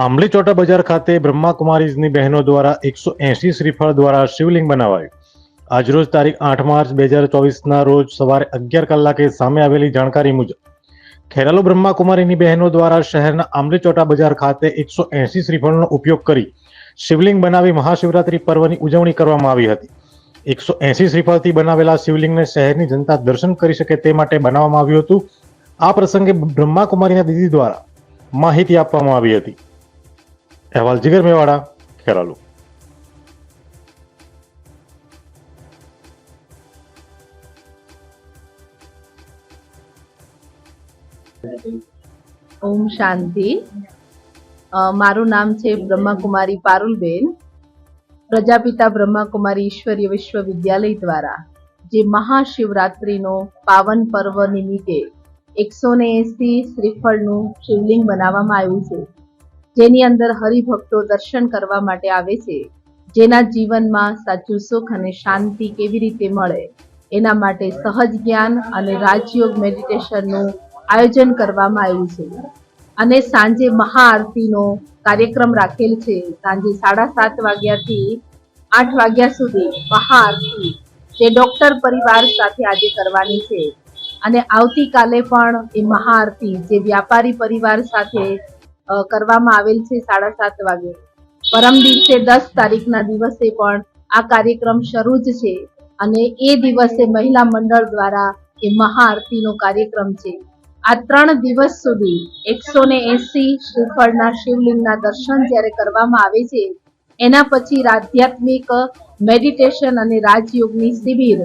આંબલી ચોટા બજાર ખાતે બ્રહ્માકુમારીઝની બહેનો દ્વારા એકસો એંશી શ્રીફળ દ્વારા શિવલિંગ બનાવાયું. આજરોજ તારીખ આઠ માર્ચ બે હજાર ચોવીસના રોજ સવારે અગિયાર કલાકે સામે આવેલી જાણકારી મુજબ, ખેરાલુ બ્રહ્માકુમારીની બહેનો દ્વારા શહેરના આંબલી ચોટા બજાર ખાતે એકસો એંશી શ્રીફળનો ઉપયોગ કરી શિવલિંગ બનાવી મહાશિવરાત્રી પર્વની ઉજવણી કરવામાં આવી હતી. એકસો એંશી શ્રીફળથી બનાવેલા શિવલિંગને શહેરની જનતા દર્શન કરી શકે તે માટે બનાવવામાં આવ્યું હતું. આ પ્રસંગે બ્રહ્માકુમારીના દીદી દ્વારા માહિતી આપવામાં આવી હતી. અહેવાલ જીગર મેવાડા, ખેરાલુ. ઓમ શાંતિ. મારું નામ છે બ્રહ્માકુમારી પારુલબેન. પ્રજાપિતા બ્રહ્માકુમારી ઈશ્વરીય વિશ્વવિદ્યાલય દ્વારા, જે મહાશિવરાત્રિનો પાવન પર્વ નિમિત્તે એકસો ને એસી શ્રીફળનું શિવલિંગ બનાવવામાં આવ્યું છે. જેની અંદર હરિભક્તો દર્શન કરવા માટે આવે છે, જેના જીવનમાં સાચું સુખ અને શાંતિ કેવી રીતે મળે, એના માટે સહજ જ્ઞાન અને રાજયોગ મેડિટેશનનું આયોજન કરવામાં આવ્યું છે. અને સાંજે મહાઆરતીનો કાર્યક્રમ રાખેલ છે. સાંજે સાડા સાત વાગ્યાથી આઠ વાગ્યા સુધી મહાઆરતી જે ડોક્ટર પરિવાર સાથે આજે કરવાની છે. અને આવતીકાલે પણ એ મહાઆરતી જે વ્યાપારી પરિવાર સાથે કરવામાં આવેલ છે સાડા સાત વાગે. પરમ દિવસે દસ તારીખના દિવસે પણ આ કાર્યક્રમ શરૂ જ છે અને એ દિવસે મહિલા મંડળ દ્વારા એ મહાઆરતીનો કાર્યક્રમ છે. આ ત્રણ દિવસ સુધી એકસો ને એસી શ્રીફળના શિવલિંગના દર્શન જ્યારે કરવામાં આવે છે, એના પછી આધ્યાત્મિક મેડિટેશન અને રાજયોગની શિબિર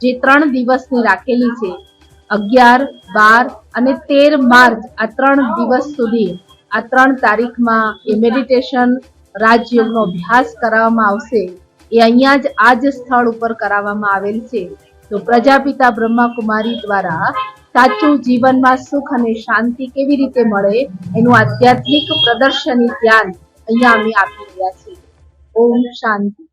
જે ત્રણ દિવસની રાખેલી છે. અગિયાર, બાર અને તેર માર્ચ આ ત્રણ દિવસ સુધી આ ત્રણ તારીખમાં એ મેડિટેશન રાજયોગનો અભ્યાસ કરાવવામાં આવશે. એ અહીંયા જ આ જ સ્થળ ઉપર કરાવવામાં આવેલ છે. તો પ્રજાપિતા બ્રહ્માકુમારી દ્વારા સાચું જીવનમાં સુખ અને શાંતિ કેવી રીતે મળે એનું આધ્યાત્મિક પ્રદર્શની ધ્યાન અહીંયા અમે આપી રહ્યા છીએ. ઓમ શાંતિ.